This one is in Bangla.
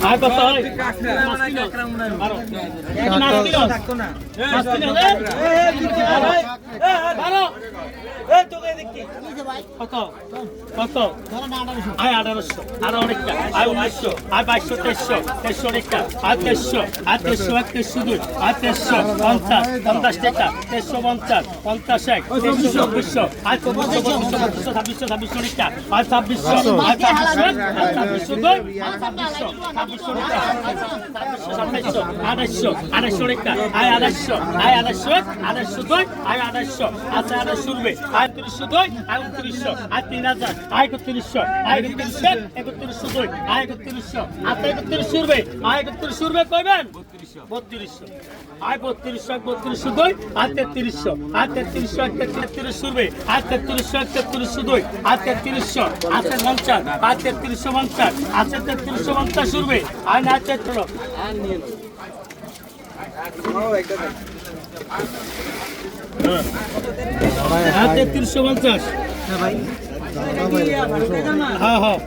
আর কত কত? কত? আয় আঠারোশো। আর অনেকটা। আয় উনিশশো। আর বাইশশো, তেইশশো। তেইশশো অনেকটা। আর তেইশশো। আর তেইশশো দুই। আর পঞ্চাশ। পঞ্চাশ টাকা। তেইশশো পঞ্চাশ। পঞ্চাশ এক। তেইশশো চব্বিশশো। আর ছাব্বিশশো ছাব্বিশশো অনেকটা। আর ছাব্বিশশো। আর ছাব্বিশশো আর ছাব্বিশশো দুই। আর ছাব্বিশশো ছাব্বিশশো অনেকটা। সাতাইশশো আড়াইশো আড়াইশো অনেকটা। আয় আড়াইশো আয় আড়াইশো এক আড়াইশো দুই। আয় আড়াইশো আছে আড়াইশো রুবে আয় তিরিশশো দুই। আয় উনত্রিশশো আয় তিন হাজার আয় একত্রিশশো আয় একত্রিশশো, এক, একত্রিশশো দুই আয় একত্রিশশো আছে একত্রিশশো রুবে আয় একত্রিশশো রুবে কইবেন? বত্রিশশো। আয় বত্রিশশো, এক, বত্রিশশো দুই, আর তেত্রিশশো আর তেত্রিশশো এক, তেত্রিশশো রুবে আর তেত্রিশশো এক, তেত্রিশশো দুই, আর তেত্রিশশো আছে পঞ্চাশ, আর তেত্রিশশো পঞ্চাশ আছে তেত্রিশশো পঞ্চাশ রুবে আর না তেত্রিশ আর তেত্রিশশো পঞ্চাশ। হ্যাঁ হ্যাঁ, হ্যাঁ।